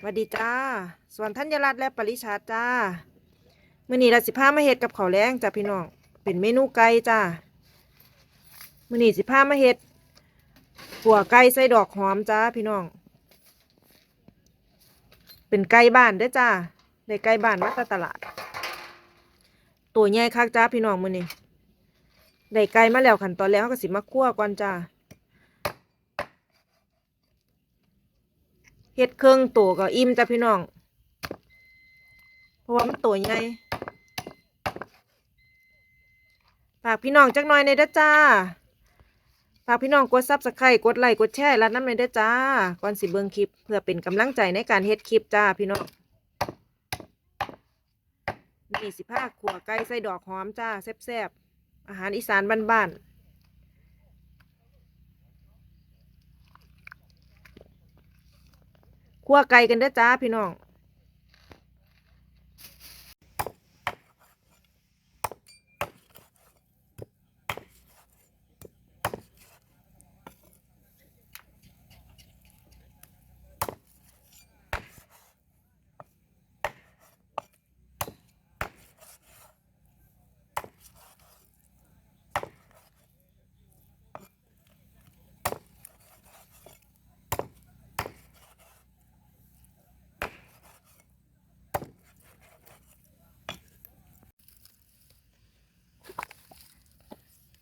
สวัสดีจ้าส่วนธัญรัตน์และปริชาจ้ามื้อนี้เราสิพามาเฮ็ดกับข้าวแรงจ้าพี่น้อง เป็นเมนูไก่จ้ามื้อนี้สิพามาเฮ็ดขัวไก่ใส่ดอกหอมจ้าพี่น้อง เป็นไก่บ้านเด้อจ้าได้ไก่บ้านมาจากตลาด ตัวใหญ่คักจ้าพี่น้องมื้อนี้ได้ไก่มาแล้วขั้นตอนแรกเราก็สิมาคั่วก่อนจ้า เฮ็ดเครื่องตัวก็อิ่มจ้ะพี่น้อง เพราะว่ามันตัวใหญ่ฝากพี่น้องจักหน่อยในเด้อจ้าฝากพี่น้องกดซับสไครต์กดไลค์กดแชร์และน้ำในเด้อจ้าก่อนสิเบิ่งคลิป เพื่อเป็นกำลังใจในการเฮ็ดคลิปจ้าพี่น้องนี่สิพาขัวไก่ใส่ดอกหอมจ้าแซ่บๆอาหารอีสานบ้านๆ คั่วไก่กันเด้อจ้าพี่น้อง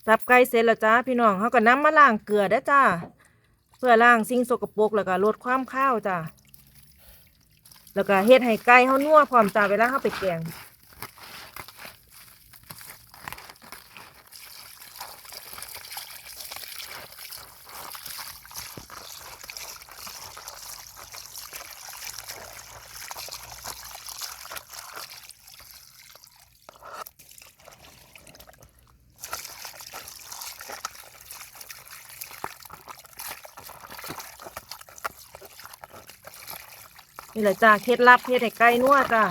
สับไก่เสร็จแล้วจ้าพี่น้องเขาก็นำมาล้างเกลือได้จ้าเพื่อล้างสิ่งสกปรกแล้วก็ลดความข้าวจ้าแล้วก็เฮ็ดให้ไก่เขานัวพร้อมจ้าเวลาเขาไปแกง นี่แหละจ้าเคล็ดลับเฮ็ดให้ไก่นัวจ้า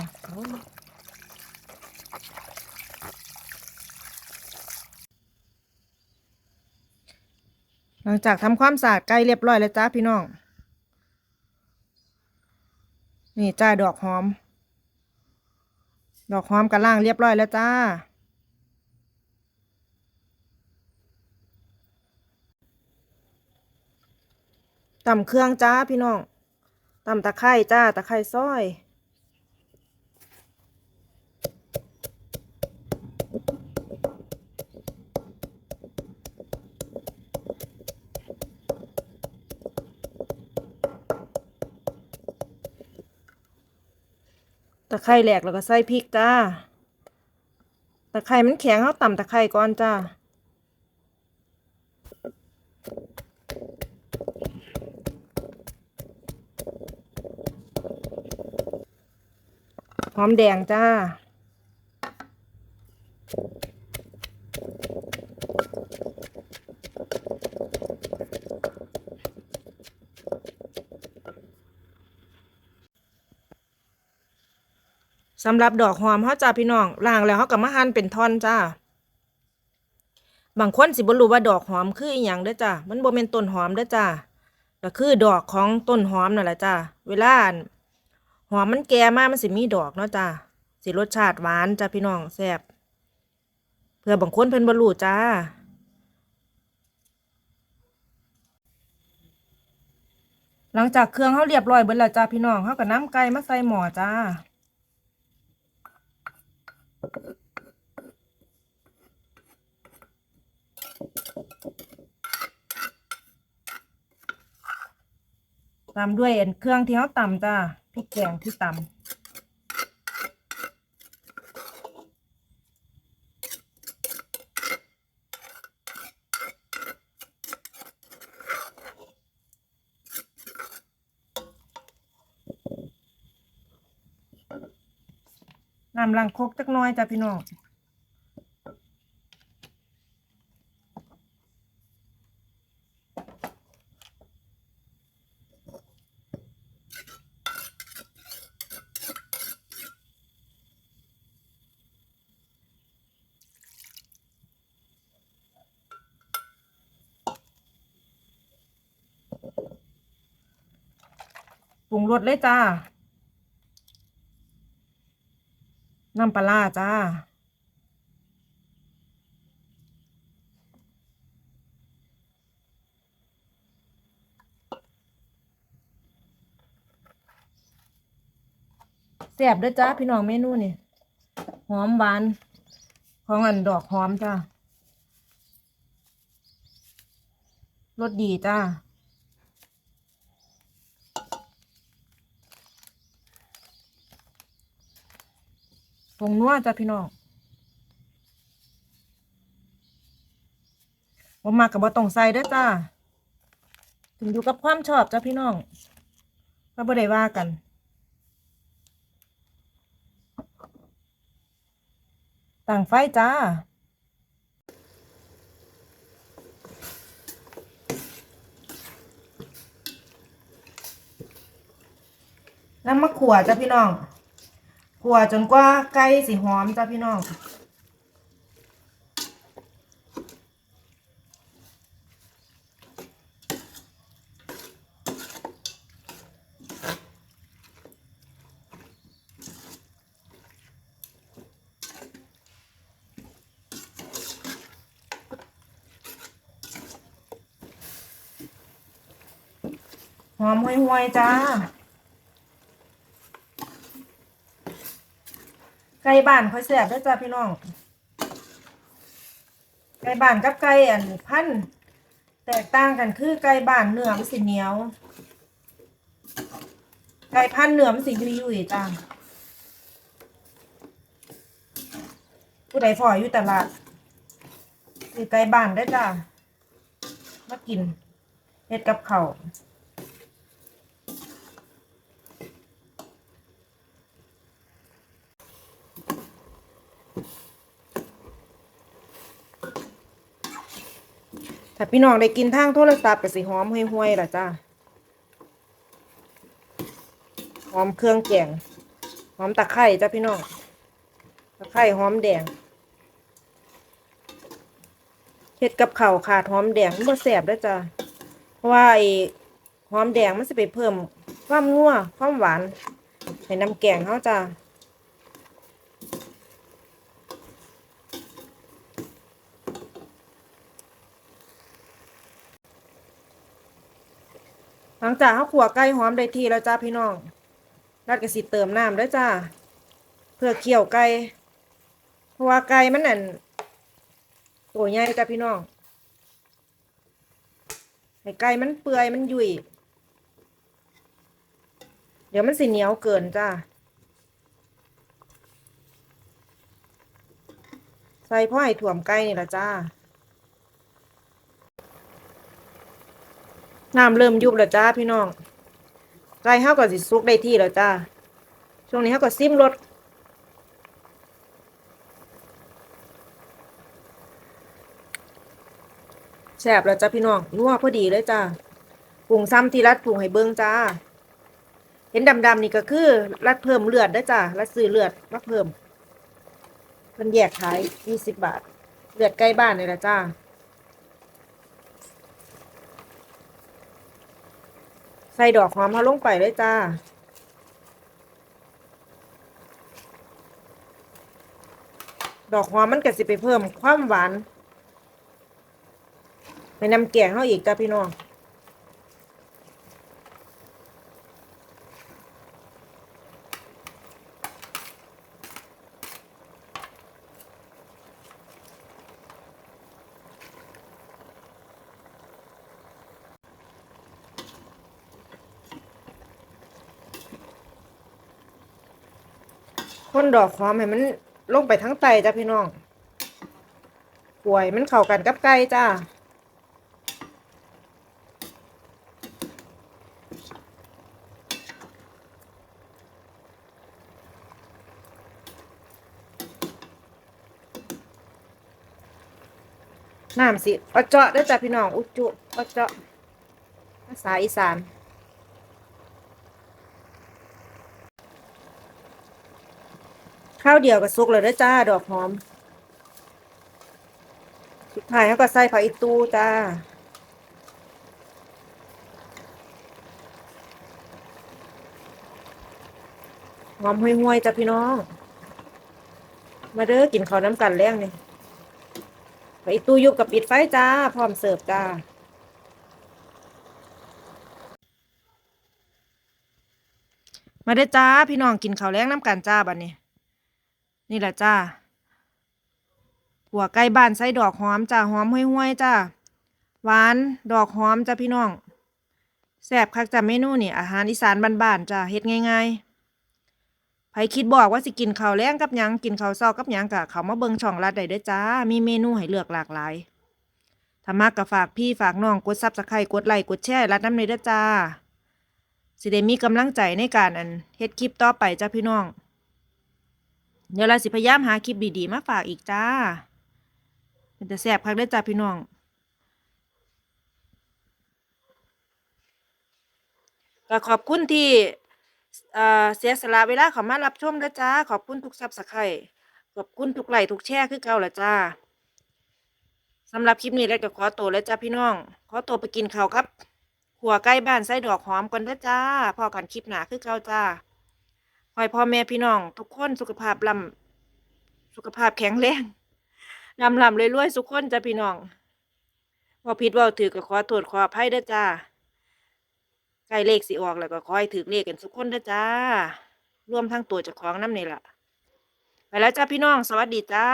หลังจากทำความสะอาดไก่เรียบร้อยแล้วจ้าพี่น้อง นี่จ้าดอกหอม ดอกหอมกับล่างเรียบร้อยแล้วจ้าตำเครื่องจ้าพี่น้อง ตำตะไคร่จ้าตะไคร่ซอยตะไคร่แหลกแล้วก็ใส่พริกจ้า ตะไคร่มันแข็งเขาตำตะไคร่ก่อนจ้า หอมแดงจ้า สำหรับดอกหอมเขาจ้าพี่น้องล้างแล้วเขาก็มาหั่นเป็นท่อนจ้าบางคนสิบ่รู้ว่าดอกหอมคืออีหยังเด้อจ้ามันบ่แม่นต้นหอมเด้อจ้าก็คือดอกของต้นหอมนั่นแหละจ้าเวลาอั่น หอมมันแก่มากมันสิมีดอกเนาะจ้าสิรสชาติหวานจ้าพี่น้องแซ่บเพื่อบางคนเพิ่นบ่รู้จ้าหลังจากเครื่องเฮาเรียบร้อยเบิดแล้วจ้าพี่น้องเฮาก็นำไก่มาใส่หม้อจ้าตามด้วยเอ็นเครื่องที่เขาตำจ้า พริกแกงที่ตำน้ำลังคกจักน้อยจ้ะพี่น้อง รุงรสเลยจ้า น้ำปลาจ้า แซ่บด้วยจ้า พี่น้องเมนูนี่ หอมหวาน ของอันดอกหอมจ้ารสดีจ้า งนัวจ้าพี่น้องบ่มากกับบ่ต้องใส่เด้อจ้าถึงอยู่กับความชอบจ้าพี่น้องก็บ่ได้ว่ากันต่างไฟจ้า น้ำมะขัวจ้าพี่น้อง ขัวจนกว่าไก่สิหอมจ้าพี่น้องหอมห่วยๆจ้า ไก่บ้านค่อยแซ่บด้อจ้าพี่น้อง ไก่บ้านกับไก่อันพันแตกต่างกันคือไก่บ้านเนื้อมันสิเหนียว ไก่พันเนื้อมันสิยุ่ยยุ่ยๆจ้าผู้ใดพอยอยู่ตลาดซื้อไก่บ้านได้จ้ามากินเฮ็ดกับเข้าาพี่น้องได้กินทางโทรศัพท์ก็สิหอมห่วยๆล่ะจ้าหอมเครื่องแกงหอมตะไคร้จ้าพี่น้องตะไคร้หอมแดงเฮ็ดกับข้าขาดหอมแดงมันแซ่บด้อจ้าเพราะว่าไอ้หอมแดงมันสิไปเพิ่มความนัวความหวานให้น้ำแกงเฮาจ้า หลังจากเขาขัวไก่หอมได้ที่แล้วจ้าพี่น้องรัดกระสิเติมน้ำด้วยจ้า เพื่อเคี่ยวไก่เพราะว่าไก่มันนั่นตัวใหญ่จ้าพี่น้องให้ไก่มันเปื่อยมันยุ่ยเดี๋ยวมันสิเหนียวเกินจ้าใส่พ่อให้ถ่วมไก่นี่ละจ้า น้ำเริ่มยุบแล้วจ้าพี่น้องไก่เฮาก็สิสุกได้ที่แล้วจ้า ช่วงนี้เฮาก็ซิมรสแซ่บแล้วจ้าพี่น้องนัวพอดีเลยจ้าปรุงซ้ำที่รัดปรุงให้เบิ่งจ้า เห็นดำๆนี่ก็คือ รัดเพิ่มเลือดได้จ้ารัดซื้อเลือดมาเพิ่มเพิ่นแยกขายยี่สิบบาท เลือดใกล้บ้านนี่แหละจ้า ใส่ดอกหอมเขาลงไปเลยจ้า ดอกหอมมันก็สิไปเพิ่มความหวานในน้ำแกงเขาอีกจ้าพี่น้อง คนดอกหอมให้มันลงไปทั้งไตจ้าพี่น้องป่วยมันเข้ากันกับไก่จ้าน้ำสิอเจาะได้จ้ะพี่น้อง อุจจุเอเจาะภาษาอีสาน ข้า วเดียวกับซุกเลยเด้อจ้า ดอกหอม สุดท้ายเขาก็ใส่ผักอีตูจ้าหอมห่วยๆจ้ะพี่น้อง มาเด้อกินข้าวน้ำกันแรงนี่ไปอีตู้ยุบกับปิดไฟจ้า พร้อมเสิร์ฟจ้า มาเด้อจ้า พี่น้องกินข้าวแรงน้ำกันจ้าบัดนนี่ นี่แหละจ้าหัวไก่บ้านใส่ดอกหอมจ้าหอมห้วยๆจ้าหวานดอกหอมจ้าพี่น้องแซ่บคักจ้าเมนูนี่อาหารอีสานบ้านๆจ้าเฮ็ดง่ายๆไผคิดบอกว่าสิกินข้าวแรงกับหยังกินข้าวเช้ากับหยังกะเขามาเบิ่งช่องรัดได้เด้อจ้า มีเมนูให้เลือกหลากหลายถ้ามักก็ฝากพี่ฝากน้องกด Subscribe กดไลค์กดแชร์รัดน้ำเลยเด้อจ้าสิได้มีกำลังใจในการอันเฮ็ดคลิปต่อไปจ้าพี่น้อง เดี๋ยวเราสิพยายามหาคลิปดีๆ มาฝากอีกจ้า เป็นแต่แซ่บคักเด้จ้าพี่น้อง ก็ขอบคุณที่เสียสละเวลาเข้ามารับชมนะจ้า ขอบคุณทุกซับสไครขอบคุณทุกไลค์ทุกแชร์คือเก่าละจ้าสำหรับคลิปนี้แล้วก็ขอตัวแล้วจ้าพี่น้อง ขอตัวไปกินข้าวครับหัวใกล้บ้านไส้ดอกหอมก่อนเด้อจ้าพอกันคลิปหนาคือเก่าจ้า ขอให้พ่อแม่พี่น้อง ทุกคนสุขภาพลำสุขภาพแข็งแรงลำลำรวยๆทุกคนจ้าพี่น้องว่าผิดว่าถือก็ขอโทษขออภัยด้จ้าใกล้เลขสิออกแล้วก็ขอให้ถือเลขกันทุกคนด้จ้ารวมทั้งตัวเจ้าของน้ำนี่แหละไปแล้วจ้าพี่น้อง สวัสดีจ้า